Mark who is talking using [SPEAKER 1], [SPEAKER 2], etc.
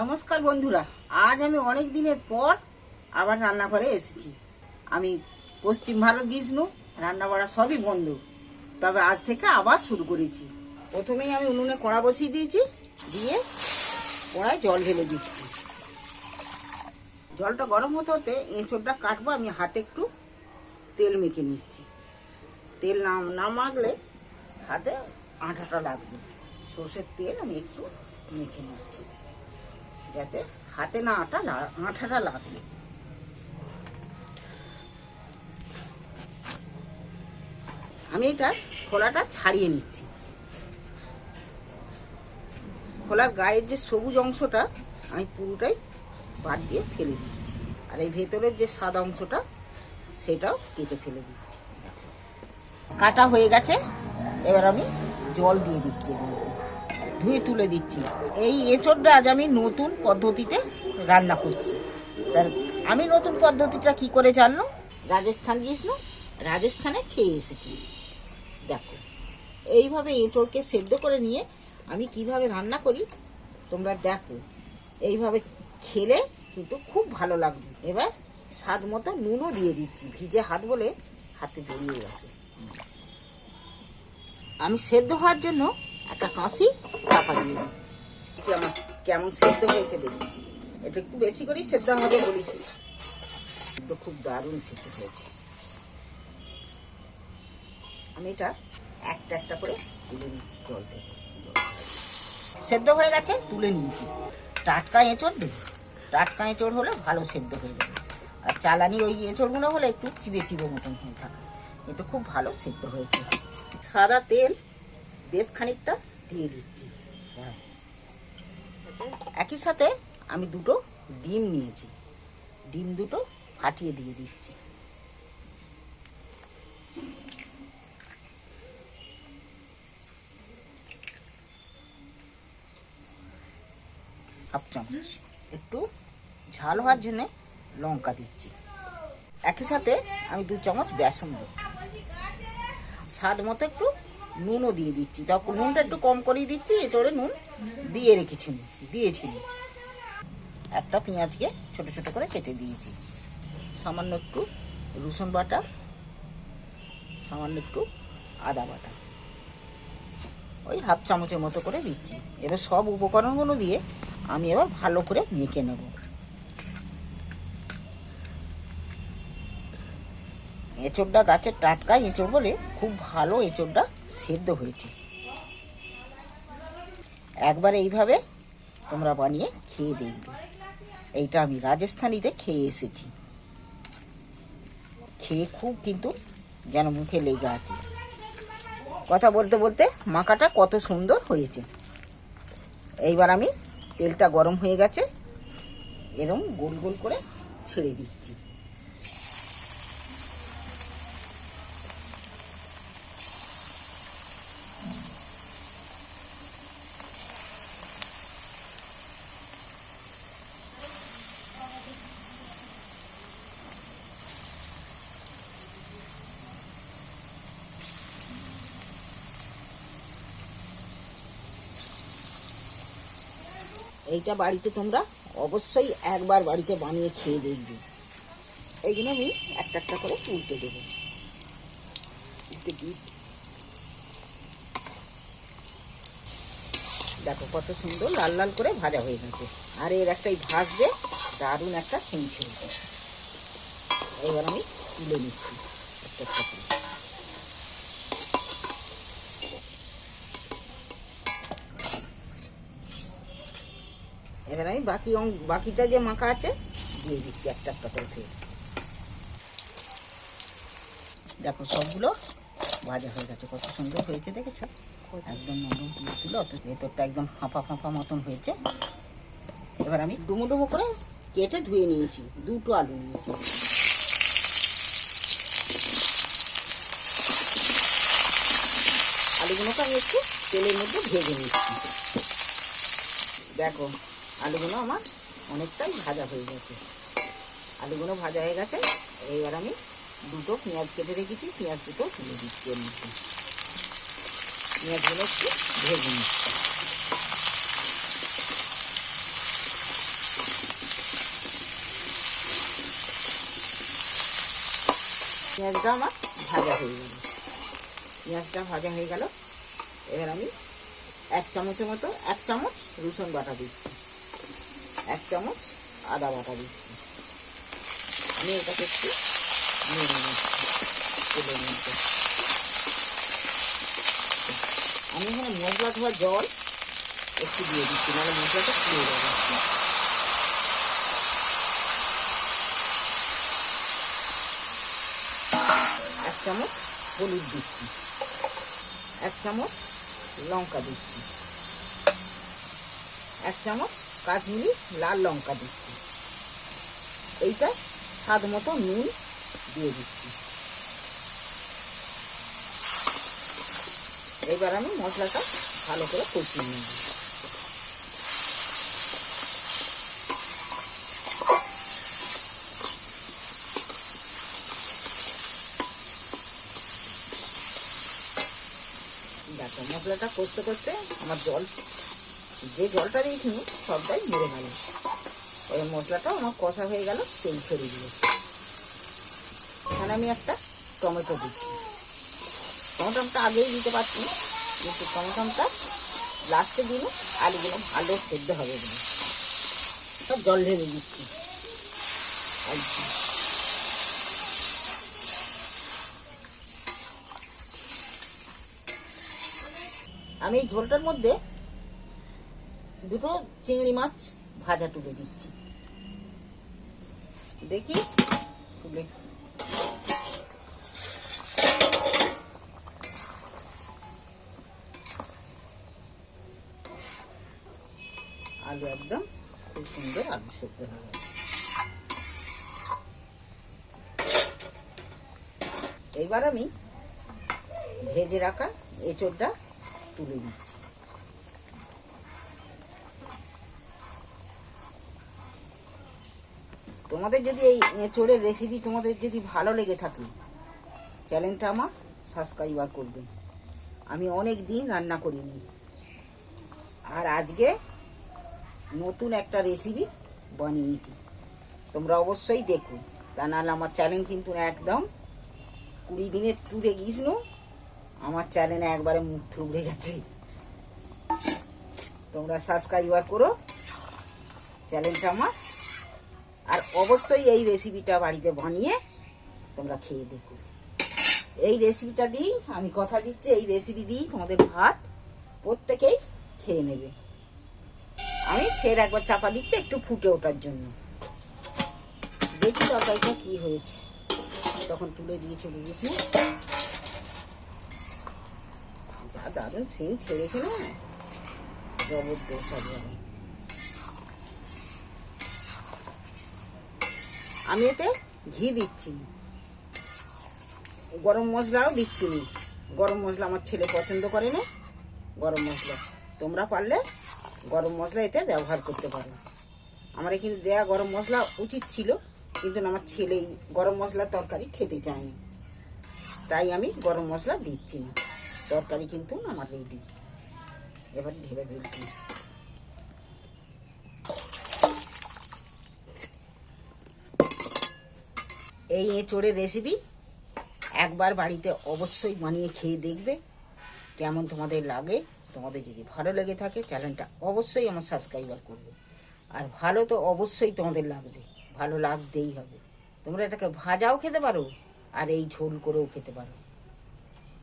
[SPEAKER 1] নমস্কার বন্ধুরা, আজ আমি অনেক দিনের পর আবার রান্নাঘরে এসেছি। আমি পশ্চিম ভারত গিয়েছিলাম রান্না বাড়া সবই বন্ধ। তবে আজ থেকে আবার শুরু করেছি। প্রথমেই আমি উনুনে কড়া বসিয়ে দিয়েছি, দিয়ে কড়ায় জল ঢেলে দিচ্ছি। জলটা গরম হতে হতে এঁচোড়টা কাটবো, আমি হাতে একটু তেল মেখে নিচ্ছি। তেল না না মাখলে হাতে আঠাটা লাগবে। সর্ষের তেল আমি একটু মেখে নিচ্ছি। যাতে হাতে না আটা আঠাটা লাগবে আমি এটা খোলাটা ছাড়িয়ে নিচ্ছি। খোলার গায়ের যে সবুজ অংশটা, আমি পুরোটাই বাদ দিয়ে ফেলে দিচ্ছি। আর এই ভেতরের যে সাদা অংশটা, সেটাও কেটে ফেলে দিচ্ছি। কাটা হয়ে গেছে, এবার আমি জল দিয়ে দিচ্ছি এর মধ্যে। ধুয়ে তুলে দিচ্ছি। এই এঁচড়টা আজ আমি নতুন পদ্ধতিতে রান্না করছি। তার আমি নতুন পদ্ধতিটা কি করে জানলো? রাজস্থান গিয়েছিলাম রাজস্থানে খেয়ে এসেছি। দেখো, এইভাবে এঁচড়কে সেদ্ধ করে নিয়ে আমি কীভাবে রান্না করি, তোমরা দেখো। এইভাবে খেলে কিন্তু খুব ভালো লাগবে। এবার স্বাদ মতো নুনও দিয়ে দিচ্ছি। ভিজে হাত বলে হাতে জড়িয়ে গেছে। আমি সেদ্ধ হওয়ার জন্য একটা কাঁচি চাপা দিয়ে দিচ্ছি। কেমন কেমন সেদ্ধ হয়েছে দেখি। এটা একটু বেশি করেই সেদ্ধ আমাকে বলেছি। কিন্তু খুব দারুণ সেদ্ধ হয়েছে। আমি এটা একটা একটা করে তুলে নিচ্ছি জল থেকে। সেদ্ধ হয়ে গেছে, তুলে নিয়েছি। টাটকা এঁচড় দেব। টাটকা এঁচড় হলে ভালো সেদ্ধ হয়ে যাবে। আর চালানি ওই এঁচড়গুলো হলে একটু চিবে চিবে মতন হয়ে থাকে। কিন্তু খুব ভালো সেদ্ধ হয়েছে। সাদা তেল বেশ খানিকটা দিয়ে দিচ্ছি। একই সাথে আমি দুটো ডিম নিয়েছি। ডিম দুটো ফাটিয়ে দিয়ে দিচ্ছি। হাফ চামচ। একটু ঝাল হওয়ার জন্য লঙ্কা দিচ্ছি। একই সাথে আমি দু চামচ বেসন দিই স্বাদ মতো একটু নুনও দিয়ে দিচ্ছি। তখন নুনটা একটু কম করেই দিচ্ছি, এচড়ে নুন দিয়ে রেখেছি দিয়েছি একটা পেঁয়াজকে ছোট ছোট করে কেটে দিয়েছি। সামান্য একটু রসুন বাটা, সামান্য একটু আদা বাটা। ওই হাফ চামচের মতো করে দিচ্ছি। এবার সব উপকরণগুলো দিয়ে আমি এবার ভালো করে মেখে নেব। এঁচড়টা গাছের টাটকা এঁচড় বলে খুব ভালো এঁচড়টা সেদ্ধ হয়েছে। একবার এইভাবে তোমরা বানিয়ে খেয়ে দেখবে। এইটা আমি রাজস্থানীতে খেয়ে এসেছি। খেয়ে খুব কিন্তু যেন মুখে লেগে আছে। কথা বলতে বলতে মাখাটা কত সুন্দর হয়েছে। এইবার আমি তেলটা গরম হয়ে গেছে। এরকম গোল গোল করে ছেড়ে দিচ্ছি। এইটা বাড়িতে তোমরা অবশ্যই একবার বাড়িতে বানিয়ে খেয়ে দেখবে। এই জন্য আমি একটা একটা করে উল্টে দেবো। দেখো কত সুন্দর লাল লাল করে ভাজা হয়ে গেছে। আর এর একটাই ভাজবে, দারুণ একটা সেন ছেড়েছে এবার আমি তুলে নিচ্ছি। একটা একটা করে। এবার আমি বাকি অং- বাকিটা যে মাখা আছে দিয়ে দিচ্ছি একটা একটা করে ফের দেখো সবগুলো ভাজা হয়ে গেছে কত সুন্দর হয়েছে দেখেছ? একদম নরম তুলে তুলে অত ভেতরটা একদম ফাঁপা ফাঁপা মতন হয়েছে। এবার আমি ডুমো ডুমো করে কেটে ধুয়ে নিয়েছি দুটো আলু নিয়েছি। আলুগুলোকে আমি একটু তেলের মধ্যে ভেজে নিচ্ছি। দেখো আলুগুলো আমার অনেকটাই ভাজা হয়ে গেছে। আলুগুলো ভাজা হয়ে গেছে। এইবার আমি দুটো পেঁয়াজ কেটে রেখেছি। পেঁয়াজ দুটো তুলে দিচ্ছি এর মধ্যে। পেঁয়াজগুলো একটু ভেজে নিচ্ছি। পেঁয়াজটা আমার ভাজা হয়ে গেল। পেঁয়াজটা ভাজা হয়ে গেল। এবার আমি এক চামচের মতো, এক চামচ রসুন বাটা দিচ্ছি। এক চামচ আদা বাটা দিচ্ছি। আমি এটাকে একটু নেড়ে নিচ্ছি তেলের মধ্যে আমি এখানে মশলা ধোয়া জল একটু দিয়ে দিচ্ছি মানে মশলাটা পুড়ে যাবে এক চামচ হলুদ দিচ্ছি, এক চামচ লঙ্কা দিচ্ছি, এক চামচ কাশ্মীরি লাল লঙ্কা দিচ্ছি। এইটা স্বাদ মতো নুন দিয়ে দিচ্ছি। এবার আমি মশলাটা ভালো করে কষিয়ে নেব। দেখো, মশলাটা কষতে কষতে আমার জল যে জলটা দিয়েছিল সবটাই মরে গেল ওই মশলাটা আমার কষা হয়ে গেল, তেল ছেড়ে দিল। এখানে আমি একটা টমেটো দিচ্ছি। টমেটোটা আগেই দিতে পারছি কিন্তু টমেটোটা লাস্টে দিলে আলুগুলো ভালো সেদ্ধ হবে বলে। সব জল ঢেলে দিচ্ছি। আমি এই ঝোলটার মধ্যে দুটো চিংড়ি মাছ ভাজা তুলে দিচ্ছি। দেখি, তুলে। আলু একদম খুব সুন্দর আলু সেদ্ধ হয়ে গেছে। এবার আমি ভেজে রাখা এঁচড়টা তুলে দিচ্ছি। তোমাদের যদি এই এঁচোড়ের রেসিপি তোমাদের যদি ভালো লেগে থাকে চ্যানেলটা আমার সাবস্ক্রাইবার করবে। আমি অনেক দিন রান্না করিনি। আর আজকে নতুন একটা রেসিপি বানিয়েছি। তোমরা অবশ্যই দেখো। তা নাহলে আমার চ্যানেল কিন্তু একদম কুড়ি দিনের ট্যুরে গিয়েছিল। আমার চ্যানেলে একবারে মুখ থুবড়ে গেছে। তোমরা সাবস্ক্রাইবার করো। চ্যানেলটা আমার আর অবশ্যই এই রেসিপিটা বাড়িতে বানিয়ে তোমরা খেয়ে দেখো। এই রেসিপিটা দিই, আমি কথা দিচ্ছি, এই রেসিপি দিই, তোমাদের ভাত প্রত্যেকেই খেয়ে নেবে। আমি ফের একবার চাপা দিচ্ছি, একটু ফুটে ওঠার জন্য। দেখি তরকারিটা কি হয়েছে। তখন তুলে দিয়ে চলে গেছি যা দারুণ সিন ছেড়েছে না? জবরদস্ত আমি এতে ঘি দিচ্ছি গরম মশলাও দিচ্ছি নি। গরম মশলা আমার ছেলে পছন্দ করে না। গরম মশলা। তোমরা পারলে গরম মশলা এতে ব্যবহার করতে পারো। আমার এখানে দেয়া গরম মশলা উচিত ছিল, কিন্তু আমার ছেলে গরম মশলা তরকারি খেতে চায়নি। তাই আমি গরম মশলা দিচ্ছি না। তরকারি কিন্তু আমার রেডি এবার ঢেলে দিচ্ছি। এই এঁচড়ের রেসিপি একবার বাড়িতে অবশ্যই বানিয়ে খেয়ে দেখবে। কেমন তোমাদের লাগে, তোমাদের যদি ভালো লেগে থাকে, চ্যানেলটা অবশ্যই আমার সাবস্ক্রাইবার করবে। আর ভালো তো অবশ্যই তোমাদের লাগবে, ভালো লাগতেই হবে। তোমরা এটাকে ভাজাও খেতে পারো, আর এই ঝোল করেও খেতে পারো।